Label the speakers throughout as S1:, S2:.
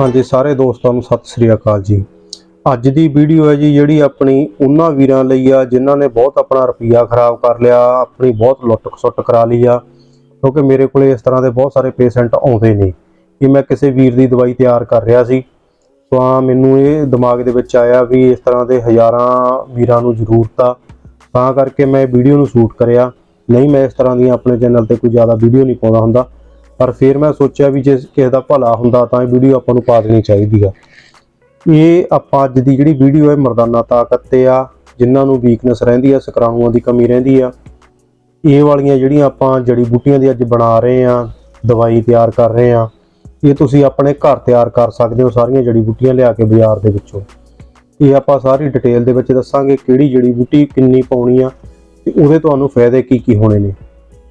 S1: ਹਾਂਜੀ, ਸਾਰੇ ਦੋਸਤਾਂ ਨੂੰ ਸਤਿ ਸ੍ਰੀ ਅਕਾਲ ਜੀ। ਅੱਜ ਦੀ ਵੀਡੀਓ ਹੈ ਜੀ ਜਿਹੜੀ ਆਪਣੀ ਉਹਨਾਂ ਵੀਰਾਂ ਲਈ ਆ ਜਿਨ੍ਹਾਂ ਨੇ ਬਹੁਤ ਆਪਣਾ ਰੁਪਈਆ ਖਰਾਬ ਕਰ ਲਿਆ, ਆਪਣੀ ਬਹੁਤ ਲੁੱਟ ਖਸੁੱਟ ਕਰਾ ਲਈ ਆ, ਕਿਉਂਕਿ ਮੇਰੇ ਕੋਲੇ ਇਸ ਤਰ੍ਹਾਂ ਦੇ ਬਹੁਤ ਸਾਰੇ ਪੇਸ਼ੈਂਟ ਆਉਂਦੇ ਨੇ ਕਿ ਮੈਂ ਕਿਸੇ ਵੀਰ ਦੀ ਦਵਾਈ ਤਿਆਰ ਕਰ ਰਿਹਾ ਸੀ। ਤਾਂ ਮੈਨੂੰ ਇਹ ਦਿਮਾਗ ਦੇ ਵਿੱਚ ਆਇਆ ਵੀ ਇਸ ਤਰ੍ਹਾਂ ਦੇ ਹਜ਼ਾਰਾਂ ਵੀਰਾਂ ਨੂੰ ਜ਼ਰੂਰਤ ਆ, ਤਾਂ ਕਰਕੇ ਮੈਂ ਵੀਡੀਓ ਨੂੰ ਸ਼ੂਟ ਕਰਿਆ। ਨਹੀਂ, ਮੈਂ ਇਸ ਤਰ੍ਹਾਂ ਦੀਆਂ ਆਪਣੇ ਚੈਨਲ ਤੇ ਕੋਈ ਜ਼ਿਆਦਾ ਵੀਡੀਓ ਨਹੀਂ ਪਾਉਂਦਾ ਹੁੰਦਾ। ਪਰ ਫਿਰ ਮੈਂ ਸੋਚਿਆ ਵੀ ਜੇ ਕਿਸੇ ਦਾ ਭਲਾ ਹੁੰਦਾ ਤਾਂ ਇਹ ਵੀਡੀਓ ਆਪਾਂ ਨੂੰ ਪਾ ਦੇਣੀ ਚਾਹੀਦੀ ਆ। ਇਹ ਆਪਾਂ ਅੱਜ ਦੀ ਜਿਹੜੀ ਵੀਡੀਓ ਹੈ ਮਰਦਾਨਾ ਤਾਕਤ ਤੇ ਆ, ਜਿਨ੍ਹਾਂ ਨੂੰ ਵੀਕਨੈਸ ਰਹਿੰਦੀ ਆ ਸਕਰਾਣੂਆਂ ਦੀ ਕਮੀ ਰਹਿੰਦੀ ਆ। ਇਹ ਵਾਲੀਆਂ ਜਿਹੜੀਆਂ ਆਪਾਂ ਜੜੀ ਬੂਟੀਆਂ ਦੀ ਅੱਜ ਬਣਾ ਰਹੇ ਆ, ਦਵਾਈ ਤਿਆਰ ਕਰ ਰਹੇ ਆ, ਇਹ ਤੁਸੀਂ ਆਪਣੇ ਘਰ ਤਿਆਰ ਕਰ ਸਕਦੇ ਹੋ ਸਾਰੀਆਂ ਜੜੀ ਬੂਟੀਆਂ ਲਿਆ ਕੇ ਬਾਜ਼ਾਰ ਦੇ ਵਿੱਚੋਂ। ਇਹ ਆਪਾਂ ਸਾਰੀ ਡਿਟੇਲ ਦੇ ਵਿੱਚ ਦੱਸਾਂਗੇ ਕਿਹੜੀ ਜੜੀ ਬੂਟੀ ਕਿੰਨੀ ਪਾਉਣੀ ਆ ਤੇ ਉਹਦੇ ਤੁਹਾਨੂੰ ਫਾਇਦੇ ਕੀ ਕੀ ਹੋਣੇ ਨੇ।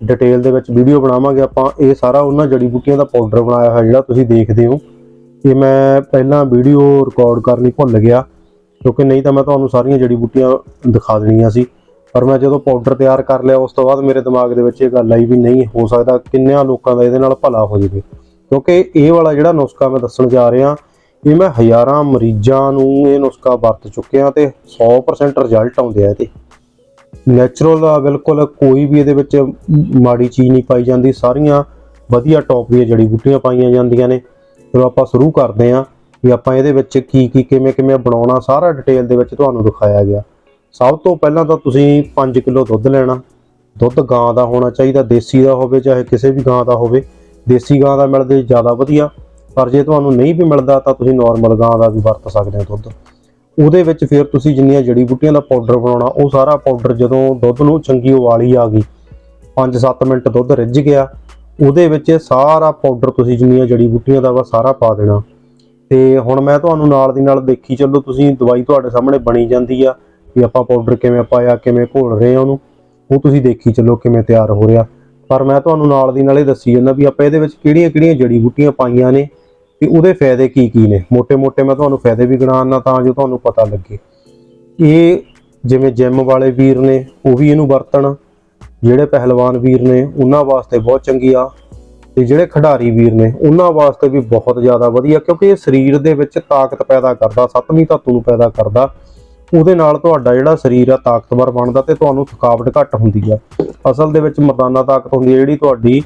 S1: ਡਿਟੇਲ ਦੇ ਵਿੱਚ ਵੀਡੀਓ ਬਣਾਵਾਂਗੇ, ਆਪਾਂ ਇਹ ਸਾਰਾ ਉਹਨਾਂ ਜੜੀ ਬੂਟੀਆਂ ਦਾ ਪਾਊਡਰ ਬਣਾਇਆ ਹੋਇਆ ਜਿਹੜਾ ਤੁਸੀਂ ਦੇਖਦੇ ਹੋ। ਇਹ ਮੈਂ ਪਹਿਲਾਂ ਵੀਡੀਓ ਰਿਕਾਰਡ ਕਰਨੀ ਭੁੱਲ ਗਿਆ, ਕਿਉਂਕਿ ਨਹੀਂ ਤਾਂ ਮੈਂ ਤੁਹਾਨੂੰ ਸਾਰੀਆਂ ਜੜੀ ਬੂਟੀਆਂ ਦਿਖਾ ਦੇਣੀਆਂ ਸੀ। ਪਰ ਮੈਂ ਜਦੋਂ ਪਾਊਡਰ ਤਿਆਰ ਕਰ ਲਿਆ, ਉਸ ਤੋਂ ਬਾਅਦ ਮੇਰੇ ਦਿਮਾਗ ਦੇ ਵਿੱਚ ਇਹ ਗੱਲ ਆਈ ਵੀ ਨਹੀਂ, ਹੋ ਸਕਦਾ ਕਿੰਨਿਆਂ ਲੋਕਾਂ ਦਾ ਇਹਦੇ ਨਾਲ ਭਲਾ ਹੋ ਜਾਵੇ। ਕਿਉਂਕਿ ਇਹ ਵਾਲਾ ਜਿਹੜਾ ਨੁਸਖਾ ਮੈਂ ਦੱਸਣ ਜਾ ਰਿਹਾ, ਇਹ ਮੈਂ ਹਜ਼ਾਰਾਂ ਮਰੀਜ਼ਾਂ ਨੂੰ ਇਹ ਨੁਸਖਾ ਵਰਤ ਚੁੱਕਿਆ ਤੇ 100% ਰਿਜ਼ਲਟ ਆਉਂਦੇ ਆ ਇਹਦੇ। ਨੈਚੁਰਲ ਆ, ਬਿਲਕੁਲ ਕੋਈ ਵੀ ਇਹਦੇ ਵਿੱਚ ਮਾੜੀ ਚੀਜ਼ ਨਹੀਂ ਪਾਈ ਜਾਂਦੀ। ਸਾਰੀਆਂ ਵਧੀਆ ਟੌਪ ਦੀਆਂ ਜੜੀ ਬੂਟੀਆਂ ਪਾਈਆਂ ਜਾਂਦੀਆਂ ਨੇ। ਚਲੋ ਆਪਾਂ ਸ਼ੁਰੂ ਕਰਦੇ ਹਾਂ ਵੀ ਆਪਾਂ ਇਹਦੇ ਵਿੱਚ ਕੀ ਕੀ, ਕਿਵੇਂ ਕਿਵੇਂ ਬਣਾਉਣਾ। ਸਾਰਾ ਡਿਟੇਲ ਦੇ ਵਿੱਚ ਤੁਹਾਨੂੰ ਦਿਖਾਇਆ ਗਿਆ। ਸਭ ਤੋਂ ਪਹਿਲਾਂ ਤਾਂ ਤੁਸੀਂ 5 ਕਿਲੋ ਦੁੱਧ ਲੈਣਾ। ਦੁੱਧ ਗਾਂ ਦਾ ਹੋਣਾ ਚਾਹੀਦਾ, ਦੇਸੀ ਦਾ ਹੋਵੇ ਚਾਹੇ ਕਿਸੇ ਵੀ ਗਾਂ ਦਾ ਹੋਵੇ। ਦੇਸੀ ਗਾਂ ਦਾ ਮਿਲਦੇ ਜ਼ਿਆਦਾ ਵਧੀਆ। ਪਰ ਜੇ ਤੁਹਾਨੂੰ ਨਹੀਂ ਵੀ ਮਿਲਦਾ ਤਾਂ ਤੁਸੀਂ ਨਾਰਮਲ ਗਾਂ ਦਾ ਵੀ ਵਰਤ ਸਕਦੇ ਹੋ ਦੁੱਧ। ਉਹਦੇ ਵਿੱਚ ਫਿਰ ਤੁਸੀਂ ਜਿੰਨੀਆਂ ਜੜੀ ਬੂਟੀਆਂ ਦਾ ਪਾਊਡਰ ਬਣਾਉਣਾ, ਉਹ ਸਾਰਾ ਪਾਊਡਰ ਜਦੋਂ ਦੁੱਧ ਨੂੰ ਚੰਗੀ ਉਬਾਲੀ ਆ ਗਈ 5-7 ਮਿੰਟ ਦੁੱਧ ਰਿੱਝ ਗਿਆ, ਉਹਦੇ ਵਿੱਚ ਸਾਰਾ ਪਾਊਡਰ ਤੁਸੀਂ ਜਿੰਨੀਆਂ ਜੜੀ ਬੂਟੀਆਂ ਦਾ ਵਾ ਸਾਰਾ ਪਾ ਦੇਣਾ। ਤੇ ਹੁਣ ਮੈਂ ਤੁਹਾਨੂੰ ਨਾਲ ਦੀ ਨਾਲ ਦੇਖੀ, ਚੱਲੋ ਤੁਸੀਂ ਦਵਾਈ ਤੁਹਾਡੇ ਸਾਹਮਣੇ ਬਣੀ ਜਾਂਦੀ ਆ ਵੀ ਆਪਾਂ ਪਾਊਡਰ ਕਿਵੇਂ ਪਾਇਆ, ਕਿਵੇਂ ਘੋਲ ਰਹੇ ਆ ਉਹਨੂੰ, ਉਹ ਤੁਸੀਂ ਦੇਖੀ, ਚੱਲੋ ਕਿਵੇਂ ਤਿਆਰ ਹੋ ਰਿਹਾ। ਪਰ ਮੈਂ ਤੁਹਾਨੂੰ ਨਾਲ ਦੀ ਨਾਲ ਇਹ ਦੱਸੀ ਜਾਂਦਾ ਵੀ ਆਪਾਂ ਇਹਦੇ ਵਿੱਚ ਕਿਹੜੀਆਂ-ਕਿਹੜੀਆਂ ਜੜੀ ਬੂਟੀਆਂ ਪਾਈਆਂ ਨੇ ਕਿ ਉਹਦੇ ਫਾਇਦੇ ਕੀ ਕੀ ਨੇ? ਮੋٹے-ਮੋٹے ਮੈਂ ਤੁਹਾਨੂੰ ਫਾਇਦੇ ਵੀ ਗਿਣਾਉਣਾ ਤਾਂ ਜੋ ਤੁਹਾਨੂੰ ਪਤਾ ਲੱਗੇ। ਇਹ ਜਿਵੇਂ ਜਿਮ ਵਾਲੇ ਵੀਰ ਨੇ, ਉਹ ਵੀ ਇਹਨੂੰ ਵਰਤਣ। ਜਿਹੜੇ ਪਹਿਲਵਾਨ ਵੀਰ ਨੇ, ਉਹਨਾਂ ਵਾਸਤੇ ਬਹੁਤ ਚੰਗੀ ਆ। ਤੇ ਜਿਹੜੇ ਖਿਡਾਰੀ ਵੀਰ ਨੇ, ਉਹਨਾਂ ਵਾਸਤੇ ਵੀ ਬਹੁਤ ਜ਼ਿਆਦਾ ਵਧੀਆ, ਕਿਉਂਕਿ ਇਹ ਸਰੀਰ ਦੇ ਵਿੱਚ ਤਾਕਤ ਪੈਦਾ ਕਰਦਾ, ਸੱਤਵੀਂ ਧਾਤੂ ਨੂੰ ਪੈਦਾ ਕਰਦਾ। ਉਹਦੇ ਨਾਲ ਤੁਹਾਡਾ ਜਿਹੜਾ ਸਰੀਰ ਆ, ਤਾਕਤਵਰ ਬਣਦਾ ਤੇ ਤੁਹਾਨੂੰ ਥਕਾਵਟ ਘੱਟ ਹੁੰਦੀ ਆ। ਅਸਲ ਦੇ ਵਿੱਚ ਮਰਦਾਨਾ ਤਾਕਤ ਹੁੰਦੀ ਹੈ ਜਿਹੜੀ ਤੁਹਾਡੀ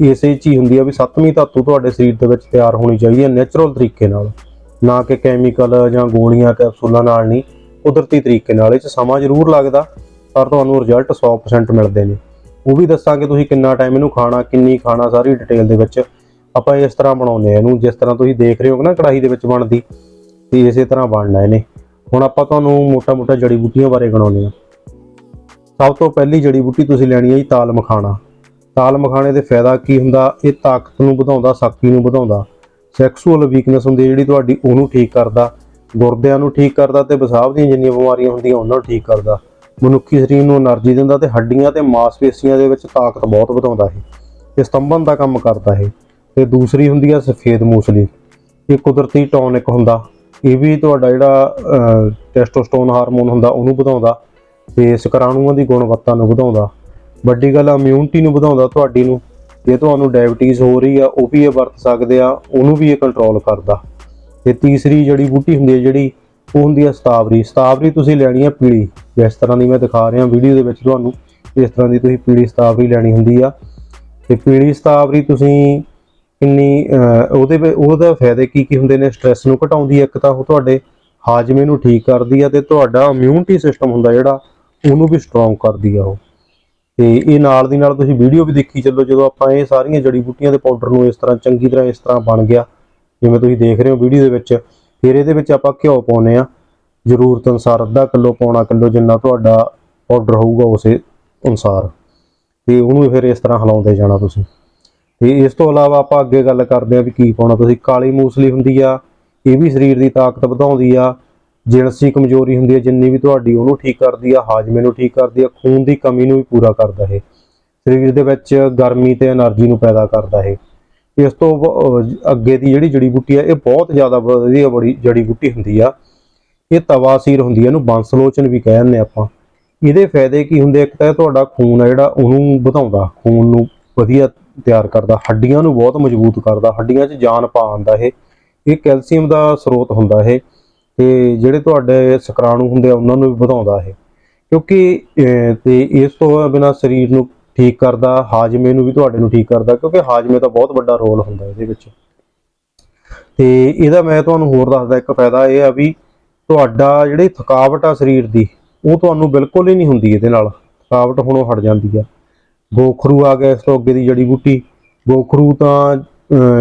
S1: ਇਸੇ ਚ ਹੀ ਹੁੰਦੀ ਆ ਵੀ ਸੱਤਵੀਂ ਧਾਤੂ ਤੁਹਾਡੇ ਸਰੀਰ ਦੇ ਵਿੱਚ ਤਿਆਰ ਹੋਣੀ ਚਾਹੀਦੀ ਹੈ ਨੇਚਰਲ ਤਰੀਕੇ ਨਾਲ। ਨਾ ਕਿ ਕੈਮੀਕਲ ਜਾਂ ਗੋਲੀਆਂ ਕੈਪਸੂਲਾਂ ਨਾਲ ਨਹੀਂ, ਕੁਦਰਤੀ ਤਰੀਕੇ ਨਾਲ। ਇਹ ਚ ਸਮਾਂ ਜ਼ਰੂਰ ਲੱਗਦਾ, ਪਰ ਤੁਹਾਨੂੰ ਰਿਜ਼ਲਟ 100% ਮਿਲਦੇ ਨੇ। ਉਹ ਵੀ ਦੱਸਾਂਗੇ ਤੁਸੀਂ ਕਿੰਨਾ ਟਾਈਮ ਇਹਨੂੰ ਖਾਣਾ, ਕਿੰਨੀ ਖਾਣਾ, ਸਾਰੀ ਡਿਟੇਲ ਦੇ ਵਿੱਚ ਆਪਾਂ ਇਸ ਤਰ੍ਹਾਂ ਬਣਾਉਂਦੇ ਆ ਇਹਨੂੰ। ਜਿਸ ਤਰ੍ਹਾਂ ਤੁਸੀਂ ਦੇਖ ਰਹੇ ਹੋ ਨਾ ਕੜਾਹੀ ਦੇ ਵਿੱਚ ਬਣਦੀ, ਤੇ ਇਸੇ ਤਰ੍ਹਾਂ ਬਣਨਾ ਇਹਨੇ। ਹੁਣ ਆਪਾਂ ਤੁਹਾਨੂੰ ਮੋਟਾ-ਮੋਟਾ ਜੜੀ ਬੂਟੀਆਂ ਬਾਰੇ ਗਣਾਉਂਦੇ ਆ। ਸਭ ਤੋਂ ਪਹਿਲੀ ਜੜੀ ਬੂਟੀ ਤੁਸੀਂ ਲੈਣੀ ਹੈ ਜੀ ਤਾਲ ਮਖਾਣਾ। ਤਾਲ ਮਖਾਣੇ ਦੇ ਫਾਇਦਾ ਕੀ ਹੁੰਦਾ? ਇਹ ਤਾਕਤ ਨੂੰ ਵਧਾਉਂਦਾ, ਸ਼ਕਤੀ ਨੂੰ ਵਧਾਉਂਦਾ। ਸੈਕਸੂਅਲ ਵੀਕਨੈਸ ਹੁੰਦੀ ਜਿਹੜੀ ਤੁਹਾਡੀ, ਉਹਨੂੰ ਠੀਕ ਕਰਦਾ। ਗੁਰਦਿਆਂ ਨੂੰ ਠੀਕ ਕਰਦਾ ਤੇ ਪਿਸ਼ਾਬ ਦੀਆਂ ਜਿੰਨੀਆਂ ਬਿਮਾਰੀਆਂ ਹੁੰਦੀਆਂ, ਉਹਨਾਂ ਨੂੰ ਠੀਕ ਕਰਦਾ। ਮਨੁੱਖੀ ਸਰੀਰ ਨੂੰ એનર્ਜੀ ਦਿੰਦਾ ਤੇ ਹੱਡੀਆਂ ਤੇ ਮਾਸਪੇਸ਼ੀਆਂ ਦੇ ਵਿੱਚ ਤਾਕਤ ਬਹੁਤ ਵਧਾਉਂਦਾ ਹੈ ਇਹ ਸਤੰਭਨ ਦਾ ਕੰਮ ਕਰਦਾ ਹੈ ਤੇ ਦੂਸਰੀ ਹੁੰਦੀ ਹੈ ਸਫੇਦ ਮੂਸਲੀ। ਇਹ ਕੁਦਰਤੀ ਟੌਨਿਕ ਹੁੰਦਾ। ਇਹ ਵੀ ਤੁਹਾਡਾ ਜਿਹੜਾ ਟੈਸਟੋਸਟੋਨ ਹਾਰਮੋਨ ਹੁੰਦਾ, ਉਹਨੂੰ ਵਧਾਉਂਦਾ। ਤੇ ਸਕਰਾਣੂਆਂ ਦੀ ਗੁਣਵੱਤਾ ਨੂੰ ਵਧਾਉਂਦਾ। ਵੱਡੀ ਗੱਲ ਇਮਿਊਨਿਟੀ ਨੂੰ ਵਧਾਉਂਦਾ ਤੁਹਾਡੀ ਨੂੰ। ਜੇ ਤੁਹਾਨੂੰ ਡਾਇਬੀਟੀਜ਼ ਹੋ ਰਹੀ ਆ ਉਹ ਵੀ ਇਹ ਵਰਤ ਸਕਦੇ ਆ ਉਹਨੂੰ ਵੀ ਇਹ ਕੰਟਰੋਲ ਕਰਦਾ। ਤੇ ਤੀਸਰੀ ਜੜੀ ਬੂਟੀ ਹੁੰਦੀ ਹੈ ਜਿਹੜੀ ਉਹ ਹੁੰਦੀ ਹੈ ਸਤਾਵਰੀ। ਸਤਾਵਰੀ ਤੁਸੀਂ ਲੈਣੀ ਹੈ ਪੀਲੀ। ਜਿਸ ਤਰ੍ਹਾਂ ਦੀ ਮੈਂ ਦਿਖਾ ਰਿਹਾ ਵੀਡੀਓ ਦੇ ਵਿੱਚ ਤੁਹਾਨੂੰ ਇਸ ਤਰ੍ਹਾਂ ਦੀ ਤੁਸੀਂ ਪੀਲੀ ਸਤਾਵਰੀ ਲੈਣੀ ਹੁੰਦੀ ਆ। ਤੇ ਪੀਲੀ ਸਤਾਵਰੀ ਤੁਸੀਂ ਕਿੰਨੀ ਅਹ, ਉਹਦੇ ਉਹਦਾ ਫਾਇਦੇ ਕੀ ਕੀ ਹੁੰਦੇ ਨੇ? ਸਟ੍ਰੈਸ ਨੂੰ ਘਟਾਉਂਦੀ ਹੈ ਇੱਕ ਤਾਂ ਉਹ ਤੁਹਾਡੇ ਹਾਜ਼ਮੇ ਨੂੰ ਠੀਕ ਕਰਦੀ ਆ ਤੇ ਤੁਹਾਡਾ ਇਮਿਊਨਿਟੀ ਸਿਸਟਮ ਹੁੰਦਾ ਜਿਹੜਾ ਉਹਨੂੰ ਵੀ ਸਟਰੋਂਗ ਕਰਦੀ ਆ ਉਹ। ਤੇ ਇਹ ਨਾਲ ਦੀ ਨਾਲ ਤੁਸੀਂ ਵੀਡੀਓ ਵੀ ਦੇਖੀ ਚੱਲੋ, ਜਦੋਂ ਆਪਾਂ ਇਹ ਸਾਰੀਆਂ ਜੜੀ ਬੂਟੀਆਂ ਦੇ ਪਾਊਡਰ ਨੂੰ ਇਸ ਤਰ੍ਹਾਂ ਚੰਗੀ ਤਰ੍ਹਾਂ ਇਸ ਤਰ੍ਹਾਂ ਬਣ ਗਿਆ। ਜਿਵੇਂ ਤੁਸੀਂ ਦੇਖ ਰਹੇ ਹੋ ਵੀਡੀਓ ਦੇ ਵਿੱਚ, ਫਿਰ ਇਹਦੇ ਵਿੱਚ ਆਪਾਂ ਘਿਓ ਪਾਉਨੇ ਆ ਜ਼ਰੂਰਤ ਅਨੁਸਾਰ ਅੱਧਾ ਕਿਲੋ ਪੌਣਾ ਕਿਲੋ ਜਿੰਨਾ ਤੁਹਾਡਾ ਪਾਊਡਰ ਹੋਊਗਾ ਉਸੇ ਅਨੁਸਾਰ। ਤੇ ਉਹਨੂੰ ਫਿਰ ਇਸ ਤਰ੍ਹਾਂ ਹਿਲਾਉਂਦੇ ਜਾਣਾ ਤੁਸੀਂ। ਤੇ ਇਸ ਤੋਂ ਇਲਾਵਾ ਆਪਾਂ ਅੱਗੇ ਗੱਲ ਕਰਦੇ ਆ ਵੀ ਕੀ ਪਾਉਣਾ। ਤੁਸੀਂ ਕਾਲੀ ਮੂਸਲੀ ਹੁੰਦੀ ਆ, ਇਹ ਵੀ ਸਰੀਰ ਦੀ ਤਾਕਤ ਵਧਾਉਂਦੀ ਆ। ਜਿਣਸੀ ਕਮਜ਼ੋਰੀ ਹੁੰਦੀ ਹੈ, ਜਿੰਨੀ ਵੀ ਤੁਹਾਡੀ ਉਹਨੂੰ ਠੀਕ ਕਰਦੀ ਆ, ਹਾਜ਼ਮੇ ਨੂੰ ਠੀਕ ਕਰਦੀ ਆ, ਖੂਨ ਦੀ ਕਮੀ ਨੂੰ ਵੀ ਪੂਰਾ ਕਰਦਾ ਹੈ ਸਰੀਰ ਦੇ ਵਿੱਚ ਗਰਮੀ ਤੇ એનર્ਜੀ ਨੂੰ ਪੈਦਾ ਕਰਦਾ ਹੈ ਇਸ ਤੋਂ ਅੱਗੇ ਦੀ ਜਿਹੜੀ ਜੜੀ ਬੂਟੀ ਆ, ਇਹ ਬਹੁਤ ਜ਼ਿਆਦਾ ਵਧੀਆ ਬੜੀ ਜੜੀ ਬੂਟੀ ਹੁੰਦੀ ਆ। ਇਹ ਤਵਾਸੀਰ ਹੁੰਦੀ ਆ, ਇਹਨੂੰ ਬੰਸਲੋਚਨ ਵੀ ਕਹਿੰਦੇ ਆਪਾਂ। ਇਹਦੇ ਫਾਇਦੇ ਕੀ ਹੁੰਦੇ ਇੱਕ ਤਾਂ ਇਹ ਤੁਹਾਡਾ ਖੂਨ ਆ ਜਿਹੜਾ ਉਹਨੂੰ ਵਧਾਉਂਦਾ, ਖੂਨ ਨੂੰ ਵਧੀਆ ਤਿਆਰ ਕਰਦਾ, ਹੱਡੀਆਂ ਨੂੰ ਬਹੁਤ ਮਜ਼ਬੂਤ ਕਰਦਾ, ਹੱਡੀਆਂ 'ਚ ਜਾਨ ਪਾਉਂਦਾ ਇਹ। ਇਹ ਕੈਲਸ਼ੀਅਮ ਦਾ ਸਰੋਤ ਹੁੰਦਾ ਹੈ ਤੇ ਜਿਹੜੇ ਤੁਹਾਡੇ ਸਕਰਾਣੂ ਹੁੰਦੇ ਆ, ਉਹਨਾਂ ਨੂੰ ਵੀ ਵਧਾਉਂਦਾ ਇਹ। ਕਿਉਂਕਿ ਤੇ ਇਸ ਤੋਂ ਬਿਨਾ ਸਰੀਰ ਨੂੰ ਠੀਕ ਕਰਦਾ, ਹਾਜਮੇ ਨੂੰ ਵੀ ਤੁਹਾਡੇ ਨੂੰ ਠੀਕ ਕਰਦਾ, ਕਿਉਂਕਿ ਹਾਜਮੇ ਦਾ ਬਹੁਤ ਵੱਡਾ ਰੋਲ ਹੁੰਦਾ ਇਹਦੇ ਵਿੱਚ। ਤੇ ਇਹਦਾ ਮੈਂ ਤੁਹਾਨੂੰ ਹੋਰ ਦੱਸਦਾ, ਇੱਕ ਫਾਇਦਾ ਇਹ ਆ ਵੀ ਤੁਹਾਡਾ ਜਿਹੜੀ ਥਕਾਵਟ ਆ ਸਰੀਰ ਦੀ, ਉਹ ਤੁਹਾਨੂੰ ਬਿਲਕੁਲ ਹੀ ਨਹੀਂ ਹੁੰਦੀ ਇਹਦੇ ਨਾਲ। ਥਕਾਵਟ ਹੁਣੋਂ ਹਟ ਜਾਂਦੀ ਆ। ਗੋਖਰੂ ਆ ਗਿਆ ਇਸ ਤੋਂ ਅੱਗੇ ਦੀ ਜੜੀ ਬੂਟੀ। ਗੋਖਰੂ ਤਾਂ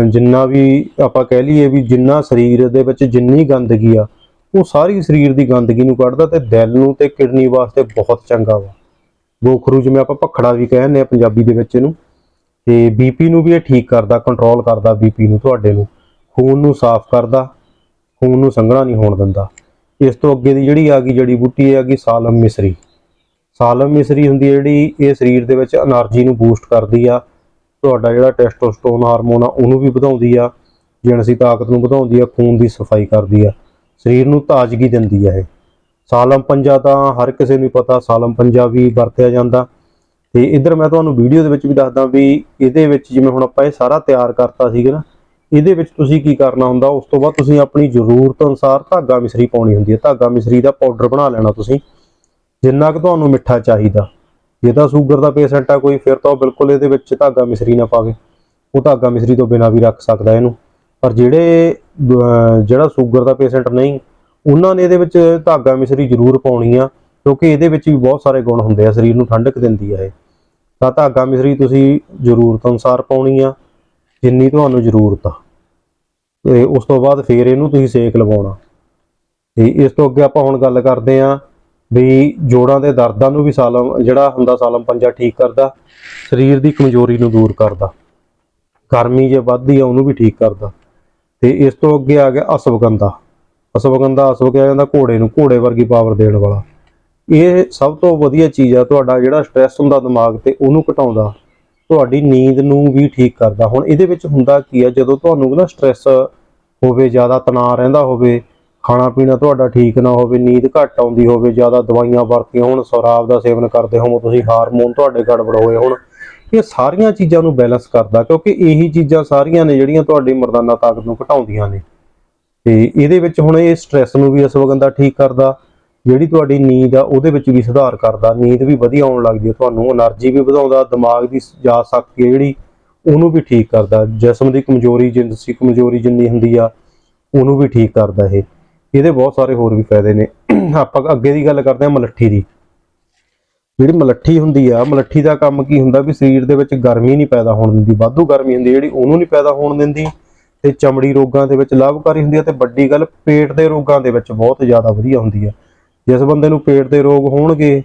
S1: ਜਿੰਨਾ ਵੀ ਆਪਾਂ ਕਹਿ ਲਈਏ ਵੀ ਜਿੰਨਾ ਸਰੀਰ ਦੇ ਵਿੱਚ ਜਿੰਨੀ ਗੰਦਗੀ ਆ ਉਹ ਸਾਰੀ ਸਰੀਰ ਦੀ ਗੰਦਗੀ ਨੂੰ ਕੱਢਦਾ ਤੇ ਦਿਲ ਨੂੰ ਤੇ ਕਿਡਨੀ ਵਾਸਤੇ ਬਹੁਤ ਚੰਗਾ ਵਾ। ਗੋਖਰੂ ਜਿਵੇਂ ਆਪਾਂ ਭਖੜਾ ਵੀ ਕਹਿੰਦੇ ਆ ਪੰਜਾਬੀ ਦੇ ਵਿੱਚ ਇਹਨੂੰ, ਤੇ ਬੀਪੀ ਨੂੰ ਵੀ ਇਹ ਠੀਕ ਕਰਦਾ ਕੰਟਰੋਲ ਕਰਦਾ ਬੀਪੀ ਨੂੰ, ਤੁਹਾਡੇ ਨੂੰ। ਖੂਨ ਨੂੰ ਸਾਫ਼ ਕਰਦਾ, ਖੂਨ ਨੂੰ ਸੰਘਣਾ ਨਹੀਂ ਹੋਣ ਦਿੰਦਾ। ਇਸ ਤੋਂ ਅੱਗੇ ਦੀ ਜਿਹੜੀ ਆ ਗਈ ਜੜੀ ਬੂਟੀ ਆ ਗਈ ਸਾਲਮ ਮਿਸਰੀ। ਸਾਲਮ ਮਿਸਰੀ ਹੁੰਦੀ ਹੈ ਜਿਹੜੀ, ਇਹ ਸਰੀਰ ਦੇ ਵਿੱਚ એનર્ਜੀ ਨੂੰ ਬੂਸਟ ਕਰਦੀ ਆ। ਤੁਹਾਡਾ ਜਿਹੜਾ ਟੈਸਟੋਸਟੋਨ ਹਾਰਮੋਨ ਆ, ਉਹਨੂੰ ਵੀ ਵਧਾਉਂਦੀ ਆ ਜਿਣਸੀ ਤਾਕਤ ਨੂੰ ਵਧਾਉਂਦੀ ਆ, ਖੂਨ ਦੀ ਸਫ਼ਾਈ ਕਰਦੀ ਆ। ਸਰੀਰ ਨੂੰ ਤਾਜ਼ਗੀ ਦਿੰਦੀ ਹੈ ਇਹ। ਸਾਲਮ ਪੰਜਾ ਤਾਂ ਹਰ ਕਿਸੇ ਨੂੰ ਪਤਾ, ਸਾਲਮ ਪੰਜਾ ਵੀ ਵਰਤਿਆ ਜਾਂਦਾ। ਤੇ ਇੱਧਰ ਮੈਂ ਤੁਹਾਨੂੰ ਵੀਡੀਓ ਦੇ ਵਿੱਚ ਵੀ ਦੱਸਦਾ ਵੀ ਇਹਦੇ ਵਿੱਚ ਜਿਵੇਂ ਹੁਣ ਆਪਾਂ ਇਹ ਸਾਰਾ ਤਿਆਰ ਕਰਤਾ ਸੀਗਾ ਨਾ, ਇਹਦੇ ਵਿੱਚ ਤੁਸੀਂ ਕੀ ਕਰਨਾ ਹੁੰਦਾ, ਉਸ ਤੋਂ ਬਾਅਦ ਤੁਸੀਂ ਆਪਣੀ ਜ਼ਰੂਰਤ ਅਨੁਸਾਰ ਧਾਗਾ ਮਿਸਰੀ ਪਾਉਣੀ ਹੁੰਦੀ ਹੈ। ਧਾਗਾ ਮਿਸਰੀ ਦਾ ਪਾਊਡਰ ਬਣਾ ਲੈਣਾ ਤੁਸੀਂ, ਜਿੰਨਾ ਕੁ ਤੁਹਾਨੂੰ ਮਿੱਠਾ ਚਾਹੀਦਾ। ਜੇ ਤਾਂ ਸ਼ੂਗਰ ਦਾ ਪੇਸ਼ੈਂਟ ਆ ਕੋਈ, ਫਿਰ ਤਾਂ ਉਹ ਬਿਲਕੁਲ ਇਹਦੇ ਵਿੱਚ ਧਾਗਾ ਮਿਸਰੀ ਨਾ ਪਾਵੇ। ਉਹ ਧਾਗਾ ਮਿਸਰੀ ਤੋਂ ਬਿਨਾ ਵੀ ਰੱਖ ਸਕਦਾ ਇਹਨੂੰ। ਪਰ ਜਿਹੜੇ ਜਿਹੜਾ ਸ਼ੂਗਰ ਦਾ ਪੇਸ਼ੈਂਟ ਨਹੀਂ, ਉਹਨਾਂ ਨੇ ਇਹਦੇ ਵਿੱਚ ਧਾਗਾ ਮਿਸਰੀ ਜ਼ਰੂਰ ਪਾਉਣੀ ਆ, ਕਿਉਂਕਿ ਇਹਦੇ ਵਿੱਚ ਵੀ ਬਹੁਤ ਸਾਰੇ ਗੁਣ ਹੁੰਦੇ ਆ, ਸਰੀਰ ਨੂੰ ਠੰਡਕ ਦਿੰਦੀ ਆ ਇਹ। ਤਾਂ ਧਾਗਾ ਮਿਸਰੀ ਤੁਸੀਂ ਜ਼ਰੂਰਤ ਅਨੁਸਾਰ ਪਾਉਣੀ ਆ, ਜਿੰਨੀ ਤੁਹਾਨੂੰ ਜ਼ਰੂਰਤ ਆ। ਤੇ ਉਸ ਤੋਂ ਬਾਅਦ ਫੇਰ ਇਹਨੂੰ ਤੁਸੀਂ ਸੇਕ ਲਵਾਉਣਾ। ਤੇ ਇਸ ਤੋਂ ਅੱਗੇ ਆਪਾਂ ਹੁਣ ਗੱਲ ਕਰਦੇ ਆਂ ਵੀ ਜੋੜਾਂ ਦੇ ਦਰਦਾਂ ਨੂੰ ਵੀ ਸਾਲਮ, ਜਿਹੜਾ ਹੁੰਦਾ ਸਾਲਮ ਪੰਜਾ ਠੀਕ ਕਰਦਾ, ਸਰੀਰ ਦੀ ਕਮਜ਼ੋਰੀ ਨੂੰ ਦੂਰ ਕਰਦਾ। ਗਰਮੀ ਜੇ ਵੱਧਦੀ ਆ, ਉਹਨੂੰ ਵੀ ਠੀਕ ਕਰਦਾ। ਤੇ ਇਸ ਤੋਂ ਅੱਗੇ ਆ ਗਿਆ ਅਸਵਗੰਧਾ। ਅਸਵਗੰਧਾ ਅਸਵ ਕਿਹਾ ਜਾਂਦਾ ਘੋੜੇ ਨੂੰ, ਘੋੜੇ ਵਰਗੀ ਪਾਵਰ ਦੇਣ ਵਾਲਾ। ਇਹ ਸਭ ਤੋਂ ਵਧੀਆ ਚੀਜ਼ ਆ, ਤੁਹਾਡਾ ਜਿਹੜਾ ਸਟ੍ਰੈਸ ਹੁੰਦਾ ਦਿਮਾਗ ਤੇ ਉਹਨੂੰ ਘਟਾਉਂਦਾ। ਤੁਹਾਡੀ ਨੀਂਦ ਨੂੰ ਵੀ ਠੀਕ ਕਰਦਾ। ਹੁਣ ਇਹਦੇ ਵਿੱਚ ਹੁੰਦਾ ਕੀ ਆ, ਜਦੋਂ ਤੁਹਾਨੂੰ ਨਾ ਸਟ੍ਰੈਸ ਹੋਵੇ, ਜ਼ਿਆਦਾ ਤਣਾਅ ਰਹਿੰਦਾ ਹੋਵੇ ਖਾਣਾ ਪੀਣਾ ਤੁਹਾਡਾ ਠੀਕ ਨਾ ਹੋਵੇ, ਨੀਂਦ ਘੱਟ ਆਉਂਦੀ ਹੋਵੇ, ਜ਼ਿਆਦਾ ਦਵਾਈਆਂ ਵਰਤੀਆਂ ਹੋਣ ਸ਼ਰਾਬ ਦਾ ਸੇਵਨ ਕਰਦੇ ਹੋ ਤੁਸੀਂ ਹਾਰਮੋਨ ਤੁਹਾਡੇ ਗੜਬੜ ਹੋਏ ਹੋਣ ਇਹ ਸਾਰੀਆਂ ਚੀਜ਼ਾਂ ਨੂੰ ਬੈਲੈਂਸ ਕਰਦਾ, ਕਿਉਂਕਿ ਇਹੀ ਚੀਜ਼ਾਂ ਸਾਰੀਆਂ ਨੇ ਜਿਹੜੀਆਂ ਤੁਹਾਡੀ ਮਰਦਾਨਾ ਤਾਕਤ ਨੂੰ ਘਟਾਉਂਦੀਆਂ ਨੇ। ਤੇ ਇਹਦੇ ਵਿੱਚ ਹੁਣ ਇਹ ਸਟ्रेस ਨੂੰ ਵੀ ਅਸਵਗਨ ਦਾ ਠੀਕ ਕਰਦਾ, ਜਿਹੜੀ ਤੁਹਾਡੀ ਨੀਂਦ ਆ ਉਹਦੇ ਵਿੱਚ ਵੀ ਸੁਧਾਰ ਕਰਦਾ। ਨੀਂਦ ਵੀ ਵਧੀਆ ਆਉਣ ਲੱਗਦੀ ਹੈ ਤੁਹਾਨੂੰ, એનર્ਜੀ ਵੀ ਵਧਾਉਂਦਾ, ਦਿਮਾਗ ਦੀ ਜਾ ਸਕਤੀ ਹੈ ਜਿਹੜੀ, ਉਹਨੂੰ ਵੀ ਠੀਕ ਕਰਦਾ। ਜਿਸਮ ਦੀ ਕਮਜ਼ੋਰੀ ਜਿੰਦਸੀ ਕਮਜ਼ੋਰੀ ਜਿੰਨੀ ਹੁੰਦੀ ਆ, ਉਹਨੂੰ ਵੀ ਠੀਕ ਕਰਦਾ ਇਹ। ਇਹਦੇ ਬਹੁਤ ਸਾਰੇ ਹੋਰ ਵੀ ਫਾਇਦੇ ਨੇ। ਆਪਾਂ ਅੱਗੇ ਦੀ ਗੱਲ ਕਰਦੇ ਹਾਂ ਮਲੱਠੀ ਦੀ। ਜਿਹੜੀ ਮਲੱਠੀ ਹੁੰਦੀ ਆ, ਮਲੱਠੀ ਦਾ ਕੰਮ ਕੀ ਹੁੰਦਾ ਵੀ ਸਰੀਰ ਦੇ ਵਿੱਚ ਗਰਮੀ ਨਹੀਂ ਪੈਦਾ ਹੋਣ ਦਿੰਦੀ, ਵਾਧੂ ਗਰਮੀ ਹੁੰਦੀ ਜਿਹੜੀ ਉਹਨੂੰ ਨਹੀਂ ਪੈਦਾ ਹੋਣ ਦਿੰਦੀ ਤੇ ਚਮੜੀ ਰੋਗਾਂ ਦੇ ਵਿੱਚ ਲਾਭਕਾਰੀ ਹੁੰਦੀ ਆ ਤੇ ਵੱਡੀ ਗੱਲ ਪੇਟ ਦੇ ਰੋਗਾਂ ਦੇ ਵਿੱਚ ਬਹੁਤ ਜ਼ਿਆਦਾ ਵਧੀਆ ਹੁੰਦੀ ਆ। ਜਿਸ ਬੰਦੇ ਨੂੰ ਪੇਟ ਦੇ ਰੋਗ ਹੋਣਗੇ,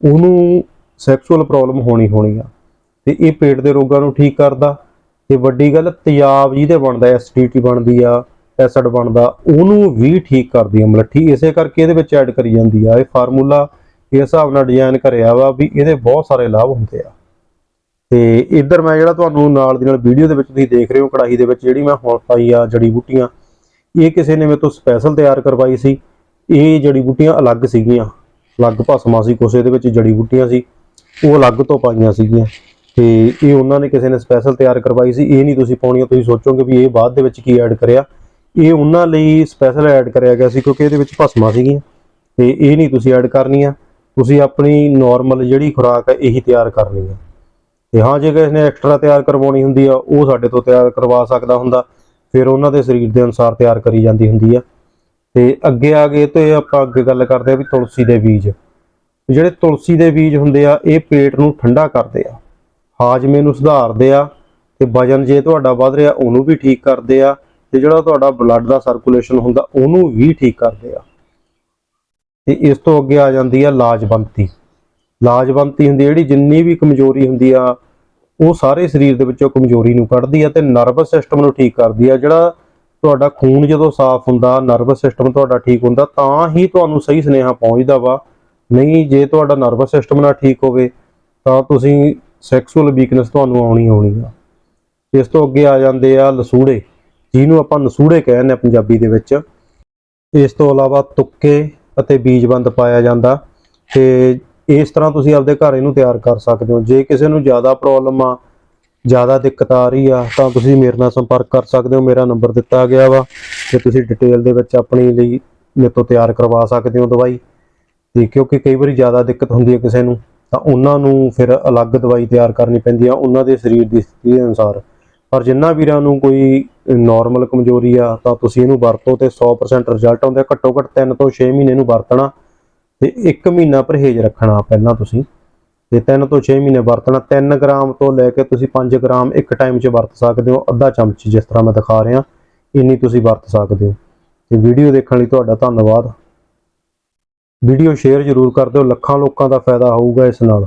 S1: ਉਹਨੂੰ ਸੈਕਸ਼ੂਅਲ ਪ੍ਰੋਬਲਮ ਹੋਣੀ ਹੋਣੀ ਆ ਤੇ ਇਹ ਪੇਟ ਦੇ ਰੋਗਾਂ ਨੂੰ ਠੀਕ ਕਰਦਾ ਤੇ ਵੱਡੀ ਗੱਲ ਤੇਜ਼ਾਬ ਜਿਹਦੇ ਬਣਦਾ ਐਸਿਡਿਟੀ ਬਣਦੀ ਆ ਐਸਿਡ ਬਣਦਾ, ਉਹਨੂੰ ਵੀ ਠੀਕ ਕਰਦੀ ਆ ਮਲੱਠੀ। ਇਸੇ ਕਰਕੇ ਇਹਦੇ ਵਿੱਚ ਐਡ ਕਰੀ ਜਾਂਦੀ ਆ, ਇਹ ਫਾਰਮੂਲਾ ਇਸ ਹਿਸਾਬ ਨਾਲ ਡਿਜ਼ਾਈਨ ਕਰਿਆ ਵਾ ਵੀ ਇਹਦੇ ਬਹੁਤ ਸਾਰੇ ਲਾਭ ਹੁੰਦੇ ਆ। ਤੇ ਇੱਧਰ ਮੈਂ ਜਿਹੜਾ ਤੁਹਾਨੂੰ ਨਾਲ ਦੀ ਨਾਲ ਵੀਡੀਓ ਦੇ ਵਿੱਚ ਤੁਸੀਂ ਦੇਖ ਰਹੇ ਹੋ, ਕੜਾਹੀ ਦੇ ਵਿੱਚ ਜਿਹੜੀ ਮੈਂ ਹੁਣ ਪਾਈ ਆ ਜੜੀ ਬੂਟੀਆਂ, ਇਹ ਕਿਸੇ ਨੇ ਮੇਰੇ ਤੋਂ ਸਪੈਸ਼ਲ ਤਿਆਰ ਕਰਵਾਈ ਸੀ। ਇਹ ਜੜੀ ਬੂਟੀਆਂ ਅਲੱਗ ਸੀਗੀਆਂ ਅਲੱਗ ਭਸਮਾਂ ਸੀ ਕੁਛ ਦੇ ਵਿੱਚ ਜੜੀ ਬੂਟੀਆਂ ਸੀ, ਉਹ ਅਲੱਗ ਤੋਂ ਪਾਈਆਂ ਸੀਗੀਆਂ। ਤੇ ਇਹ ਉਹਨਾਂ ਨੇ ਕਿਸੇ ਨੇ ਸਪੈਸ਼ਲ ਤਿਆਰ ਕਰਵਾਈ ਸੀ, ਇਹ ਨਹੀਂ ਤੁਸੀਂ ਪਾਉਣੀਆਂ, ਤੁਸੀਂ ਸੋਚੋਗੇ ਵੀ ਇਹ ਬਾਅਦ ਦੇ ਵਿੱਚ ਕੀ ਐਡ ਕਰਿਆ। ਇਹ ਉਹਨਾਂ ਲਈ ਸਪੈਸ਼ਲ ਐਡ ਕਰਿਆ ਗਿਆ ਸੀ ਕਿਉਂਕਿ ਇਹਦੇ ਵਿੱਚ ਭਸਮਾਂ ਸੀਗੀਆਂ, ਤੇ ਇਹ ਨਹੀਂ ਤੁਸੀਂ ਐਡ ਕਰਨੀਆਂ। ਤੁਸੀਂ ਆਪਣੀ ਨਾਰਮਲ ਜਿਹੜੀ ਖੁਰਾਕ ਹੈ ਇਹੀ ਤਿਆਰ ਕਰਨੀ ਹੈ। ਤੇ ਹਾਂ, ਜੇ ਕਿਸੇ ਨੇ ਐਕਸਟਰਾ ਤਿਆਰ ਕਰਵਾਉਣੀ ਹੁੰਦੀ ਆ, ਉਹ ਸਾਡੇ ਤੋਂ ਤਿਆਰ ਕਰਵਾ ਸਕਦਾ ਹੁੰਦਾ। ਫਿਰ ਉਹਨਾਂ ਦੇ ਸਰੀਰ ਦੇ ਅਨੁਸਾਰ ਤਿਆਰ ਕਰੀ ਜਾਂਦੀ ਹੁੰਦੀ ਆ। ਤੇ ਅੱਗੇ ਆ ਗਏ ਤੇ ਆਪਾਂ ਅੱਗੇ ਗੱਲ ਕਰਦੇ ਆ ਵੀ ਤੁਲਸੀ ਦੇ ਬੀਜ। ਜਿਹੜੇ ਤੁਲਸੀ ਦੇ ਬੀਜ ਹੁੰਦੇ ਆ, ਇਹ ਪੇਟ ਨੂੰ ਠੰਡਾ ਕਰਦੇ ਆ। ਹਾਜਮੇ ਨੂੰ ਸੁਧਾਰਦੇ ਆ ਤੇ ਵਜਨ ਜੇ ਤੁਹਾਡਾ ਵੱਧ ਰਿਹਾ, ਉਹਨੂੰ ਵੀ ਠੀਕ ਕਰਦੇ ਆ। ਤੇ ਜਿਹੜਾ ਤੁਹਾਡਾ ਬਲੱਡ ਦਾ ਸਰਕੂਲੇਸ਼ਨ ਹੁੰਦਾ, ਉਹਨੂੰ ਵੀ ਠੀਕ ਕਰਦੇ ਆ। ਤੇ ਇਸ ਤੋਂ ਅੱਗੇ ਆ ਜਾਂਦੀ ਆ ਲਾਜਵੰਤੀ। ਲਾਜਵੰਤੀ ਹੁੰਦੀ ਜਿਹੜੀ ਜਿੰਨੀ ਵੀ ਕਮਜ਼ੋਰੀ ਹੁੰਦੀ ਆ, ਉਹ ਸਾਰੇ ਸਰੀਰ ਦੇ ਵਿੱਚੋਂ ਕਮਜ਼ੋਰੀ ਨੂੰ ਕੱਢਦੀ ਆ ਤੇ ਨਰਵਸ ਸਿਸਟਮ ਨੂੰ ਠੀਕ ਕਰਦੀ ਆ। ਜਿਹੜਾ ਤੁਹਾਡਾ ਖੂਨ ਜਦੋਂ ਸਾਫ਼ ਹੁੰਦਾ, ਨਰਵਸ ਸਿਸਟਮ ਤੁਹਾਡਾ ਠੀਕ ਹੁੰਦਾ, ਤਾਂ ਹੀ ਤੁਹਾਨੂੰ ਸਹੀ ਸੁਨੇਹਾ ਪਹੁੰਚਦਾ ਵਾ। ਨਹੀਂ, ਜੇ ਤੁਹਾਡਾ ਨਰਵਸ ਸਿਸਟਮ ਨਾ ਠੀਕ ਹੋਵੇ, ਤਾਂ ਤੁਸੀਂ ਸੈਕਸੁਅਲ ਵੀਕਨੈਸ ਤੁਹਾਨੂੰ ਆਉਣੀ ਆਉਣੀ ਆ। ਇਸ ਤੋਂ ਅੱਗੇ ਆ ਜਾਂਦੇ ਆ ਲਸੂੜੇ, ਜਿਹਨੂੰ ਆਪਾਂ ਨਸੂੜੇ ਕਹਿੰਦੇ ਆ ਪੰਜਾਬੀ ਦੇ ਵਿੱਚ। ਇਸ ਤੋਂ ਇਲਾਵਾ ਤੁੱਕੇ ਅਤੇ ਬੀਜਬੰਦ ਪਾਇਆ ਜਾਂਦਾ ਤੇ ਇਸ ਤਰ੍ਹਾਂ ਤੁਸੀਂ ਆਪਦੇ ਘਰ ਇਹਨੂੰ ਤਿਆਰ ਕਰ ਸਕਦੇ ਹੋ। ਜੇ ਕਿਸੇ ਨੂੰ ਜ਼ਿਆਦਾ ਪ੍ਰੋਬਲਮ ਆ, ਜ਼ਿਆਦਾ ਦਿੱਕਤ ਆ ਰਹੀ ਆ, ਤਾਂ ਤੁਸੀਂ ਮੇਰੇ ਨਾਲ ਸੰਪਰਕ ਕਰ ਸਕਦੇ ਹੋ। ਮੇਰਾ ਨੰਬਰ ਦਿੱਤਾ ਗਿਆ ਵਾ ਤੇ ਤੁਸੀਂ ਡਿਟੇਲ ਦੇ ਵਿੱਚ ਆਪਣੀ ਲਈ ਮੇਰੇ ਤੋਂ ਤਿਆਰ ਕਰਵਾ ਸਕਦੇ ਹੋ ਦਵਾਈ। ਤੇ ਕਿਉਂਕਿ ਕਈ ਵਾਰੀ ਜ਼ਿਆਦਾ ਦਿੱਕਤ ਹੁੰਦੀ ਹੈ ਕਿਸੇ ਨੂੰ, ਤਾਂ ਉਹਨਾਂ ਨੂੰ ਫਿਰ ਅਲੱਗ ਦਵਾਈ ਤਿਆਰ ਕਰਨੀ ਪੈਂਦੀ ਆ। ਉਹਨਾਂ ਦੇ ਸਰੀਰ ਦੀ ਸਥਿਤੀ ਦੇ ਅਨੁਸਾਰ ਪਰ ਜਿੰਨਾ ਵੀਰਾਂ ਨੂੰ ਕੋਈ ਨਾਰਮਲ ਕਮਜ਼ੋਰੀ ਆ, ਤਾਂ ਤੁਸੀਂ ਇਹਨੂੰ ਵਰਤੋ ਤੇ 100% ਰਿਜ਼ਲਟ ਆਉਂਦਾ ਘੱਟੋ ਘੱਟ 3 ਤੋਂ 6 ਮਹੀਨੇ ਨੂੰ ਵਰਤਣਾ ਤੇ 1 ਮਹੀਨਾ ਪਰਹੇਜ਼ ਰੱਖਣਾ ਪਹਿਲਾਂ ਤੁਸੀਂ। ਤੇ 3 ਤੋਂ 6 ਮਹੀਨੇ ਵਰਤਣਾ 3 ਗ੍ਰਾਮ ਤੋਂ ਲੈ ਕੇ ਤੁਸੀਂ 5 ਗ੍ਰਾਮ ਇੱਕ ਟਾਈਮ 'ਚ ਵਰਤ ਸਕਦੇ ਹੋ। ਅੱਧਾ ਚਮਚ ਜਿਸ ਤਰ੍ਹਾਂ ਮੈਂ ਦਿਖਾ ਰਿਹਾ, ਇੰਨੀ ਤੁਸੀਂ ਵਰਤ ਸਕਦੇ ਹੋ। ਤੇ ਵੀਡੀਓ ਦੇਖਣ ਲਈ ਤੁਹਾਡਾ ਧੰਨਵਾਦ। ਵੀਡੀਓ ਸ਼ੇਅਰ ਜ਼ਰੂਰ ਕਰ ਦਿਓ। ਲੱਖਾਂ ਲੋਕਾਂ ਦਾ ਫਾਇਦਾ ਹੋਊਗਾ ਇਸ ਨਾਲ।